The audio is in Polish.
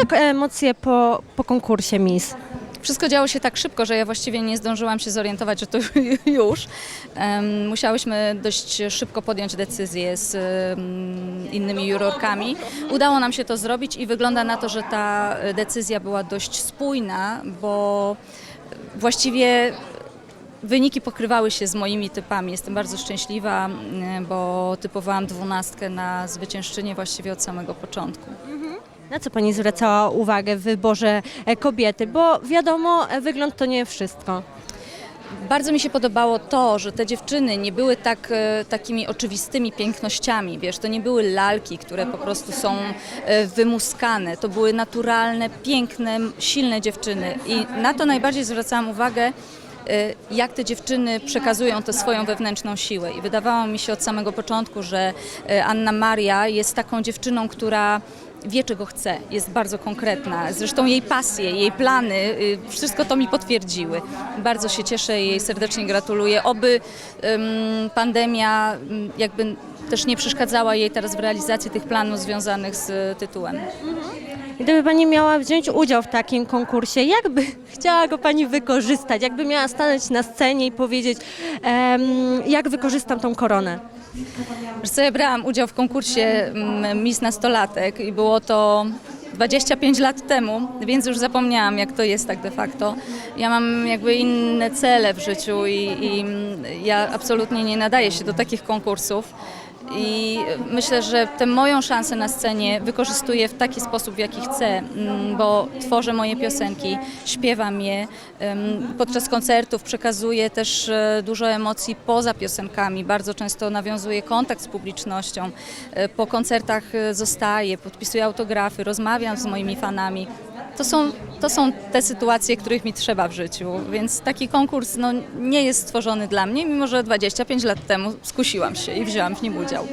jak emocje po, po konkursie Miss? Wszystko działo się tak szybko, że ja właściwie nie zdążyłam się zorientować, że to już. Em, Musiałyśmy dość szybko podjąć decyzję z em, innymi jurorkami. Udało nam się to zrobić i wygląda na to, że ta decyzja była dość spójna, bo właściwie Wyniki pokrywały się z moimi typami. Jestem bardzo szczęśliwa, m, bo typowałam dwunastkę na zwyciężczynię właściwie od samego początku. Na co Pani zwracała uwagę w wyborze e, kobiety? Bo wiadomo, e, wygląd to nie wszystko. Bardzo mi się podobało to, że te dziewczyny nie były tak, e, takimi oczywistymi pięknościami, wiesz, to nie były lalki, które po prostu są wymuskane, to były naturalne, piękne, silne dziewczyny i na to najbardziej zwracałam uwagę, jak te dziewczyny przekazują tę swoją wewnętrzną siłę i wydawało mi się od samego początku, że Anna Maria jest taką dziewczyną, która wie czego chce, jest bardzo konkretna. Zresztą jej pasje, jej plany, y, wszystko to mi potwierdziły. Bardzo się cieszę i jej serdecznie gratuluję. Oby pandemia jakby też nie przeszkadzała jej teraz w realizacji tych planów związanych z y, tytułem. Gdyby Pani miała wziąć udział w takim konkursie, jakby chciała go Pani wykorzystać? Jakby miała stanąć na scenie i powiedzieć, jak wykorzystam tą koronę? Wiesz co, ja brałam udział w konkursie mm, Miss Nastolatek i było to 25 lat temu, więc już zapomniałam, jak to jest tak de facto. Ja mam jakby inne cele w życiu i, i ja absolutnie nie nadaję się do takich konkursów. I myślę, że tę moją szansę na scenie wykorzystuję w taki sposób, w jaki chcę, mm, bo tworzę moje piosenki, śpiewam je. Podczas koncertów przekazuję też e, dużo emocji poza piosenkami. Bardzo często nawiązuję kontakt z publicznością. E, Po koncertach e, zostaję, podpisuję autografy, rozmawiam z moimi fanami. To są, to są te sytuacje, których mi trzeba w życiu, więc taki konkurs no, nie jest stworzony dla mnie, mimo że 25 lat temu skusiłam się i wzięłam w nim udział.